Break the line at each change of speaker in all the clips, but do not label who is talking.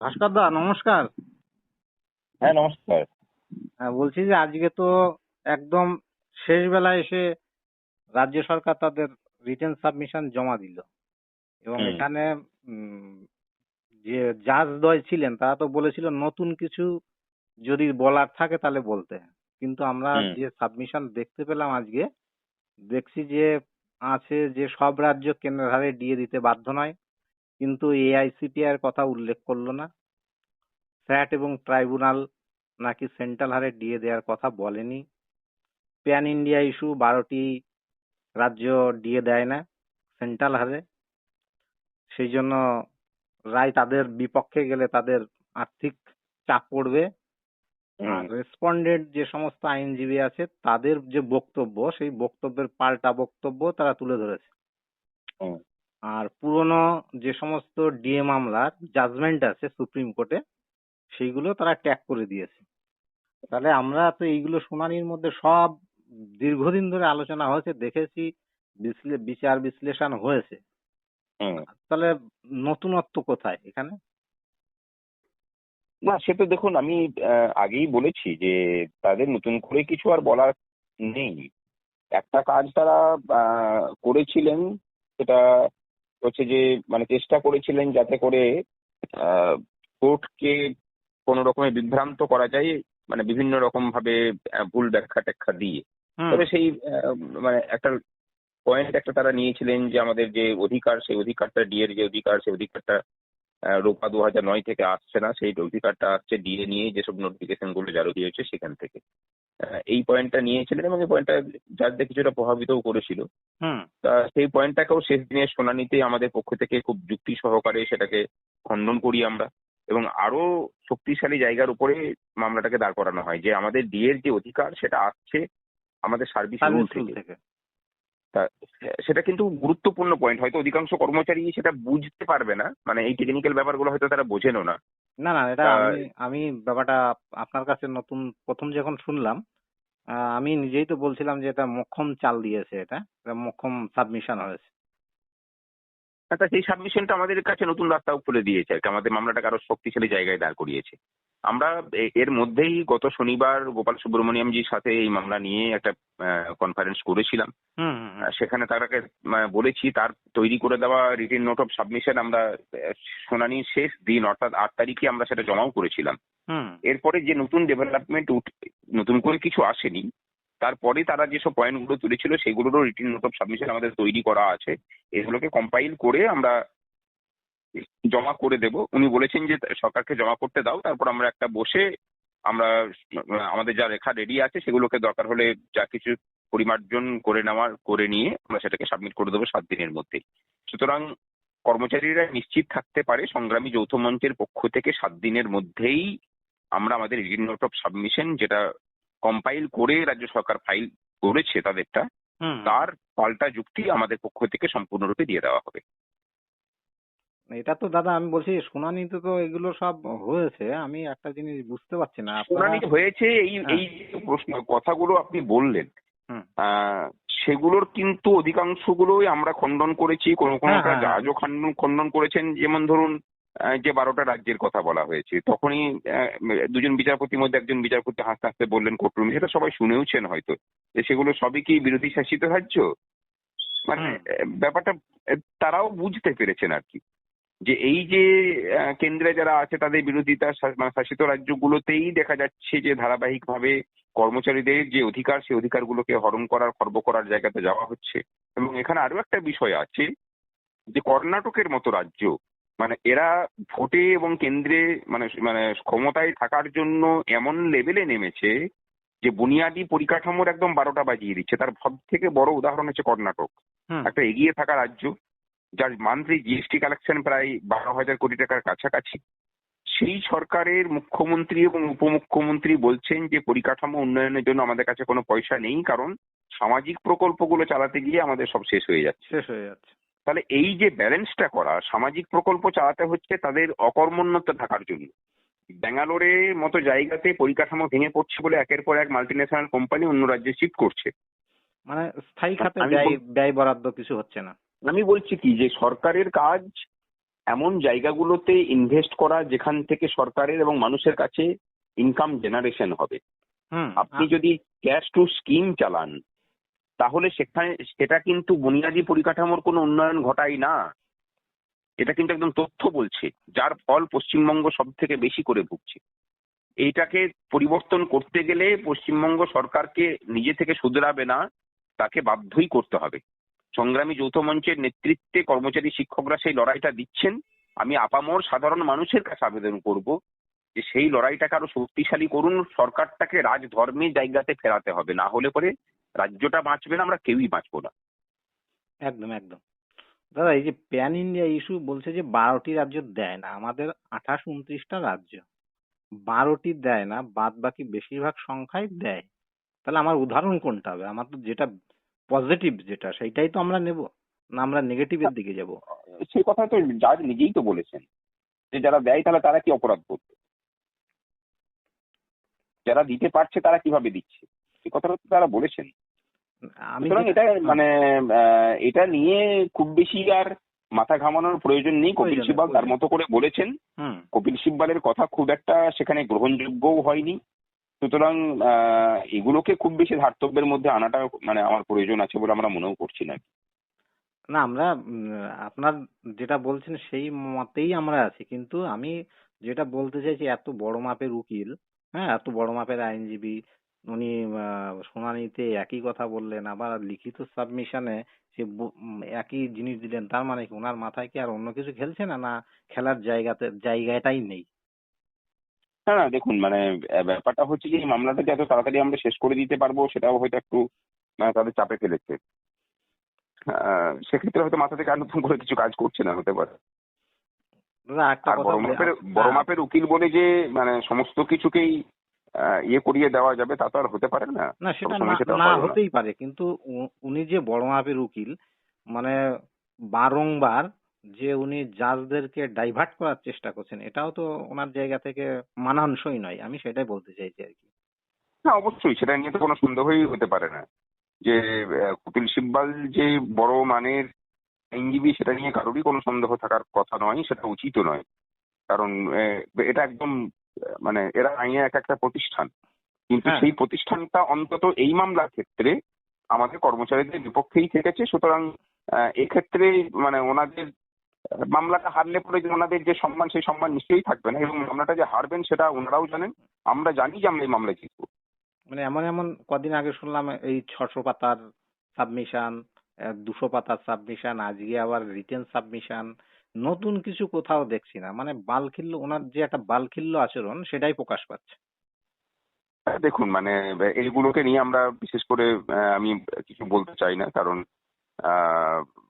ভাস্কর দা নমস্কার।
হ্যাঁ নমস্কার।
হ্যাঁ, বলছি যে আজকে তো একদম শেষ বেলায় এসে রাজ্য সরকার তাদের রিটেন সাবমিশন জমা দিল। এবং এখানে যে জাজ দ্বয় ছিলেন তারা তো বলেছিল নতুন কিছু যদি বলার থাকে তাহলে বলতে। কিন্তু আমরা যে সাবমিশন দেখতে পেলাম আজকে দেখছি যে আছে যে সব রাজ্য কেন্দ্রের হারে দিয়ে দিতে বাধ্য নয়। কিন্তু এআইসিপিআই এর কথা উল্লেখ করল না। স্যাট এবং ট্রাইব্যুনাল নাকি সেন্ট্রাল হারে ডিএ দেওয়ার কথা বলেনি। প্যান ইন্ডিয়া ইস্যু বারোটি রাজ্য ডিএ দেয় না সেন্ট্রাল হারে। সেই জন্য রায় তাদের বিপক্ষে গেলে তাদের আর্থিক চাপ পড়বে। আর রেসপন্ডেন্ট যে সমস্ত আইনজীবী আছে তাদের যে বক্তব্য সেই বক্তব্যের পাল্টা বক্তব্য তারা তুলে ধরেছে। আর পুরনো যে সমস্ত ডিএ মামলার জাজমেন্ট আছে সুপ্রিম কোর্টে সেইগুলো তারা ট্যাগ করে দিয়েছে। তাহলে আমরা তো এইগুলো শুনানির মধ্যে সব দীর্ঘদিন ধরে আলোচনা হয়েছে দেখেছি বিচার বিশ্লেষণ হয়েছে। তাহলে নতুনত্ব কোথায় এখানে?
না সে তো দেখুন আমি আগেই বলেছি যে তাদের নতুন করে কিছু আর বলার নেই। একটা কাজ তারা করেছিলেন সেটা হচ্ছে যে মানে চেষ্টা করেছিলেন যাতে করে কোর্টকে কোনো রকমের বিভ্রান্ত করা যায় মানে বিভিন্ন রকম ভাবে ভুল ব্যাখ্যা ট্যাখ্যা দিয়ে তবে সেই মানে একটা পয়েন্ট একটা তারা নিয়েছিলেন যে আমাদের যে অধিকার সেই অধিকারটা ডিএর যে অধিকার সেই অধিকারটা রোপা দু হাজার নয় থেকে আসছে না। সেই অধিকারটা আসছে ডিএ নিয়ে যেসব নোটিফিকেশনগুলো জারি হয়েছে সেখান থেকে। এই পয়েন্টটা নিয়েছিলেন এবং এই পয়েন্টটা যাদের কিছুটা প্রভাবিতও করেছিল।
হুম।
তা সেই পয়েন্টটাকেও শেষ দিনের শুনানিতে আমাদের পক্ষ থেকে খুব যুক্তি সহকারে সেটাকে খণ্ডন করি আমরা এবং আরও শক্তিশালী জায়গার উপরে মামলাটাকে দাঁড় করানো হয় যে আমাদের ডিএর যে অধিকার সেটা আসছে আমাদের সার্ভিস রুল থেকে। তা সেটা কিন্তু গুরুত্বপূর্ণ পয়েন্ট হয়তো অধিকাংশ কর্মচারী সেটা বুঝতে পারবে না মানে এই টেকনিক্যাল ব্যাপারগুলো হয়তো তারা বোঝেনও না।
না না এটা আমি ব্যাপারটা আপনার কাছে নতুন প্রথম যখন শুনলাম আমি নিজেই তো বলছিলাম যে এটা মক্ষম চাল দিয়েছে এটা। এটা মক্ষম সাবমিশন হয়েছে।
আচ্ছা সেই সাবমিশনটা আমাদের কাছে নতুন রাস্তা খুলে দিয়েছে আর কি। আমাদের মামলাটাকে আরও শক্তিশালী জায়গায় দাঁড় করিয়েছে। আমরা এর মধ্যেই গত শনিবার গোপাল সুব্রমণিয়ামজির সাথে এই মামলা নিয়ে একটা কনফারেন্স করেছিলাম। সেখানে তারাকে বলেছি তার তৈরি করে দেওয়া রিটেন নোট অফ সাবমিশন আমরা আহ, শুনানির শেষ দিন অর্থাৎ আট তারিখে আমরা সেটা জমাও করেছিলাম।
হুম।
এরপরে যে নতুন ডেভেলপমেন্ট নতুন করে কিছু আসেনি তারপরে তারা যেসব পয়েন্টগুলো তুলেছিল সেগুলোরও রিটিন নোট অফ সাবমিশন আমাদের তৈরি করা আছে। এগুলোকে কম্পাইল করে আমরা জমা করে দেব। উনি বলেছেন যে সরকারকে জমা করতে দাও তারপর আমরা একটা বসে আমরা আমাদের যা রেখা রেডি আছে সেগুলোকে দরকার হলে যা কিছু পরিমার্জন করে নেওয়ার করে নিয়ে আমরা সেটাকে সাবমিট করে দেবো সাত দিনের মধ্যে। সুতরাং কর্মচারীরা নিশ্চিত থাকতে পারে সংগ্রামী যৌথ মঞ্চের পক্ষ থেকে সাত দিনের মধ্যেই আমরা আমাদের রিটেন নোট অফ সাবমিশন যেটা কম্পাইল করে রাজ্য সরকার ফাইল করেছে তাদেরটা তার পাল্টা যুক্তি আমাদের পক্ষ থেকে সম্পূর্ণরূপে দিয়ে দেওয়া হবে।
এটা তো দাদা আমি বলছি শুনানিতে তো এগুলো সব হয়েছে আমি একটা জিনিস বুঝতে পারছি না আপনারা
শুনানি হয়েছে এই
হ্যাঁ।
এই প্রশ্ন কথাগুলো আপনি বললেন সেগুলোর কিন্তু অধিকাংশগুলোই আমরা খণ্ডন করেছি কোনো কোনো
হ্যাঁ, হ্যাঁ,
জাজও খণ্ডন খণ্ডন করেছেন যেমন ধরুন যে বারোটা রাজ্যের কথা বলা হয়েছে তখনই দুজন বিচারপতির মধ্যে একজন বিচারপতি হাসতে হাসতে বললেন কোর্টরুমে সেটা সবাই শুনেওছেন হয়তো যে সেগুলো সবই কি বিরোধী শাসিত রাজ্য? মানে ব্যাপারটা তারাও বুঝতে পেরেছেন আর কি। যে এই যে কেন্দ্রে যারা আছে তাদের বিরোধিতা মানে শাসিত রাজ্যগুলোতেই দেখা যাচ্ছে যে ধারাবাহিকভাবে কর্মচারীদের যে অধিকার সেই অধিকারগুলোকে হরণ করার খর্ব করার জায়গাতে যাওয়া হচ্ছে। এবং এখানে আরও একটা বিষয় আছে যে কর্ণাটকের মতো রাজ্য মানে এরা ভোটে এবং কেন্দ্রে মানে মানে ক্ষমতায় থাকার জন্য এমন লেভেলে নেমেছে যে বুনিয়াদি পরিকাঠামোর একদম বারোটা বাজিয়ে দিচ্ছে। তার সব থেকে বড় উদাহরণ হচ্ছে কর্ণাটক। একটা এগিয়ে থাকা রাজ্য। যার মান্থলি জিএসটি কালেকশন প্রায় বারো হাজার কোটি টাকার কাছাকাছি সেই সরকারের মুখ্যমন্ত্রী এবং উপমুখ্যমন্ত্রী বলছেন যে পরিকাঠামো উন্নয়নের জন্য আমাদের কাছে কোনো পয়সা নেই কারণ সামাজিক প্রকল্পগুলো চালাতে গিয়ে আমাদের সব শেষ হয়ে যাচ্ছে।
শেষ হয়ে যাচ্ছে।
তাহলে এই যে ব্যালেন্সটা করা সামাজিক প্রকল্প চালাতে হচ্ছে তাদের অকর্মণ্যতা থাকার জন্য। ব্যাঙ্গালোরের মতো জায়গাতে পরিকাঠামো ভেঙে পড়ছে বলে একের পর এক মাল্টিন্যাশনাল কোম্পানি অন্য রাজ্যে শিফট করছে।
মানে স্থায়ী খাতে ব্যয় ব্যয় বরাদ্দ কিছু হচ্ছে না।
আমি বলছি কি যে সরকারের কাজ এমন জায়গাগুলোতে ইনভেস্ট করা যেখান থেকে সরকারের এবং মানুষের কাছে ইনকাম জেনারেশন হবে। আপনি যদি ক্যাশ টু স্কিম চালান তাহলে সেখানে সেটা কিন্তু বুনিয়াদী পরিকাঠামোর কোনো উন্নয়ন ঘটায় না। এটা কিন্তু একদম তথ্য বলছে যার ফল পশ্চিমবঙ্গ সব থেকে বেশি করে ভুগছে। এইটাকে পরিবর্তন করতে গেলে পশ্চিমবঙ্গ সরকারকে নিজে থেকে শুধরাবে না তাকে বাধ্যই করতে হবে। সংগ্রামী যৌথ মঞ্চের নেতৃত্বে কর্মচারী শিক্ষকরা সেই লড়াইটা দিচ্ছেন। আমি আপামর সাধারণ মানুষের কাছে আবেদন করব যে সেই লড়াইটাকে আরও শক্তিশালী করুন, সরকারটাকে রাজধর্মের জায়গাতে ফেরাতে হবে। না হলে পরে রাজ্যটা বাঁচবে না, আমরা কেউই বাঁচবো না।
একদম একদম। দাদা, এই যে প্যান ইন্ডিয়া ইস্যু বলছে যে বারোটি রাজ্য দেয় না। আমাদের আঠাশ, উনত্রিশটা রাজ্য। বারোটি দেয় না বাদ বাকি বেশিরভাগ সংখ্যাই দেয়। তাহলে আমার উদাহরণ কোনটা হবে? আমার তো যেটা পজিটিভ যেটা সেটাই তো আমরা নেব। না আমরা নেগেটিভের দিকে যাব।
সেই কথা তো জাজ নিজেই তো বলেছেন যে যারা দেয় তাহলে তারা কি অপরাধ করবে? যারা দিতে পারছে তারা কীভাবে দিচ্ছে? এই কথাটা তো তারা বলেছেন।
আমি
সুতরাং এটা মানে এটা নিয়ে খুব বেশি আর মাথা ঘামানোর প্রয়োজন নেই। কপিল সিব্বাল তার মতো করে বলেছেন।
হুম।
কপিল সিব্বালের কথা খুব একটা সেখানে গ্রহণযোগ্যও হয়নি। সুতরাং আহ, এগুলোকে খুব বেশি ধার্তব্যের মধ্যে আনাটা মানে আমার প্রয়োজন আছে বলে আমরা মনেও করছি না।
না আমরা আপনার যেটা বলছেন সেই মতেই আমরা আছি। কিন্তু আমি যেটা বলতে চাইছি এত বড় মাপের উকিল হ্যাঁ এত বড় মাপের আইনজীবী উনি শুনানিতে একই কথা বললেন আবার লিখিত সাবমিশনে সে একই জিনিস দিলেন তার মানে কি ওনার মাথায় কি আর অন্য কিছু খেলছে না? না খেলার জায়গাতে জায়গাটাই নেই।
না না দেখুন মানে ব্যাপারটা হচ্ছে যে এই মামলাটা যে এত তাড়াতাড়ি আমরা শেষ করে দিতে পারব সেটাও হয়তো একটু মানে তাদের চাপে ফেলেছে। আহ, সেক্ষেত্রে হয়তো মাথা থেকে আর নতুন করে কিছু কাজ করছে না হতে পারে। আর বড় মাপের বড়
হ্যাঁ,
মাপের উকিল বলে যে মানে সমস্ত কিছুকেই ইয়ে করিয়ে দেওয়া যাবে তা তো আর হতে পারে না।
না সেটা না না হতেই পারে কিন্তু উনি যে বড় মাপের উকিল মানে বারংবার যে উনি জাজদেরকে ডাইভার্ট করার চেষ্টা করছেন এটাও তো ওনার জায়গা থেকে মানানসই নয়। আমি সেটাই বলতে চাইছি আর কি।
না অবশ্যই সেটা নিয়ে তো কোনো সন্দেহই হতে পারে না। যে কপিল সিব্বাল যে বড় মানের আইনজীবী সেটা নিয়ে কারোরই কোনো সন্দেহ থাকার কথা নয় সেটা উচিত নয়। কারণ এটা একদম মানে এরা আইনের এক একটা প্রতিষ্ঠান। কিন্তু
হ্যাঁ।
সেই প্রতিষ্ঠানটা অন্তত এই মামলার ক্ষেত্রে আমাদের কর্মচারীদের বিপক্ষেই থেকেছে সুতরাং এক্ষেত্রে মানে ওনাদের মামলাটা হারলে পরে যে ওনাদের যে সম্মান সেই সম্মান নিশ্চয়ই থাকবে না এবং মামলাটা যে হারবেন সেটা ওনারাও জানেন। আমরা জানি যে আমরা এই মামলায় জিতবো।
মানে এমন এমন কদিন আগে শুনলাম এই ছশো পাতার সাবমিশন দুশো পাতার সাবমিশন আজকে আবার রিটেন সাবমিশন নতুন কিছু কোথাও দেখছি না। মানে বালখিল্য ওনার যে একটা বালখিল্য আচরণ সেটাই প্রকাশ পাচ্ছে।
দেখুন মানে এইগুলোকে নিয়ে আমরা বিশেষ করে আমি কিছু বলতে চাই না কারণ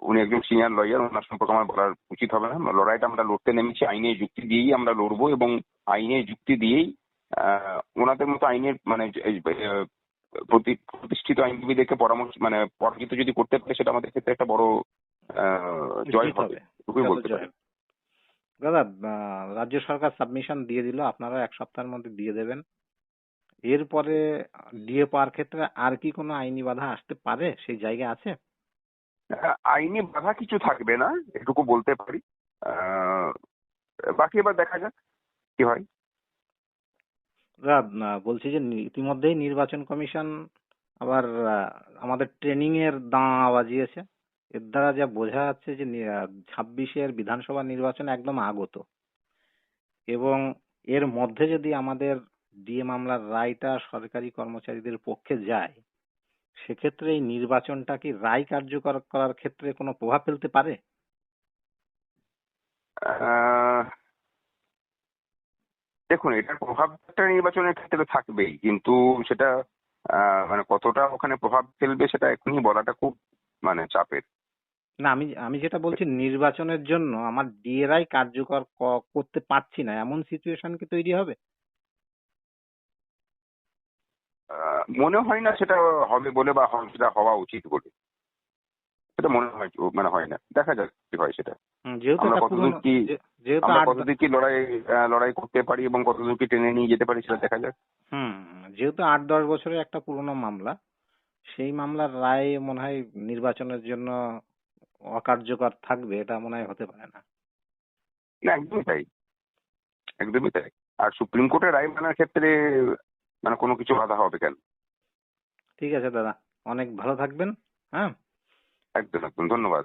উনি একজন সিনিয়র লয়ার ওনার সম্পর্কে আমার বলার উচিত হবে না। লড়াইটা আমরা লড়তে নেমেছি আইনের যুক্তি দিয়েই আমরা লড়বো এবং আইনের যুক্তি দিয়েই আহ, ওনাদের মতো আইনের মানে প্রতিষ্ঠিত আইনজীবীদেরকে পরামর্শ মানে পরাজিত যদি করতে পারে সেটা আমাদের ক্ষেত্রে একটা বড় জয় হবে। বলতে পারি।
দাদা রাজ্য সরকার সাবমিশন দিয়ে দিল আপনারা এক সপ্তাহের মধ্যে দিয়ে দেবেন। এরপরে ডিএ পাওয়ার ক্ষেত্রে আর কি কোনো আইনি বাধা আসতে পারে? সেই জায়গা আছে?
আইনি বাধা কিছু থাকবে না, এটুকু বলতে পারি। বাকি এবার দেখা যাক কি হয়।
বলছি যে ইতিমধ্যেই নির্বাচন কমিশন আবার আমাদের ট্রেনিং এর দাঁ বাজিয়েছে। এর দ্বারা যা বোঝা যাচ্ছে যে ছাব্বিশের বিধানসভা নির্বাচন একদম আগত। এবং এর মধ্যে যদি আমাদের ডিএ মামলার রায়টা সরকারি কর্মচারীদের পক্ষে যায় সেক্ষেত্রে এই নির্বাচনটা কি রায় কার্যকর করার ক্ষেত্রে কোনো প্রভাব ফেলতে পারে?
দেখুন এটার প্রভাবটা নির্বাচনের ক্ষেত্রে থাকবেই কিন্তু সেটা মানে কতটা ওখানে প্রভাব ফেলবে সেটা এখনই বলাটা খুব মানে চাপের।
না আমি আমি যেটা বলছি নির্বাচনের জন্য আমার ডিএ রায় কার্যকর করতে পারছি না। এমন সিচুয়েশন কি তৈরি হবে?
মনে হয় না সেটা হবে বলে বা সেটা হওয়া উচিত বলে। সেটা মনে হয় মানে হয় না। দেখা যাক কি হয় সেটা।
যেহেতু
আমরা কতদূর কি আমরা
আট
কতদূর কি লড়াই লড়াই করতে পারি এবং কতদূর কি টেনে নিয়ে যেতে পারি সেটা দেখা যাক।
হুম যেহেতু আট দশ বছরের একটা পুরনো মামলা সেই মামলার রায় মনে হয় নির্বাচনের জন্য অকার্যকর থাকবে এটা মনে হয় হতে পারে না।
না একদমই তাই। একদমই তাই। আর সুপ্রিম কোর্টের রায় মানার ক্ষেত্রে মানে কোনো কিছু বাধা হবে কেন?
ঠিক আছে দাদা। অনেক ভালো থাকবেন হ্যাঁ?
একদম একদম ধন্যবাদ।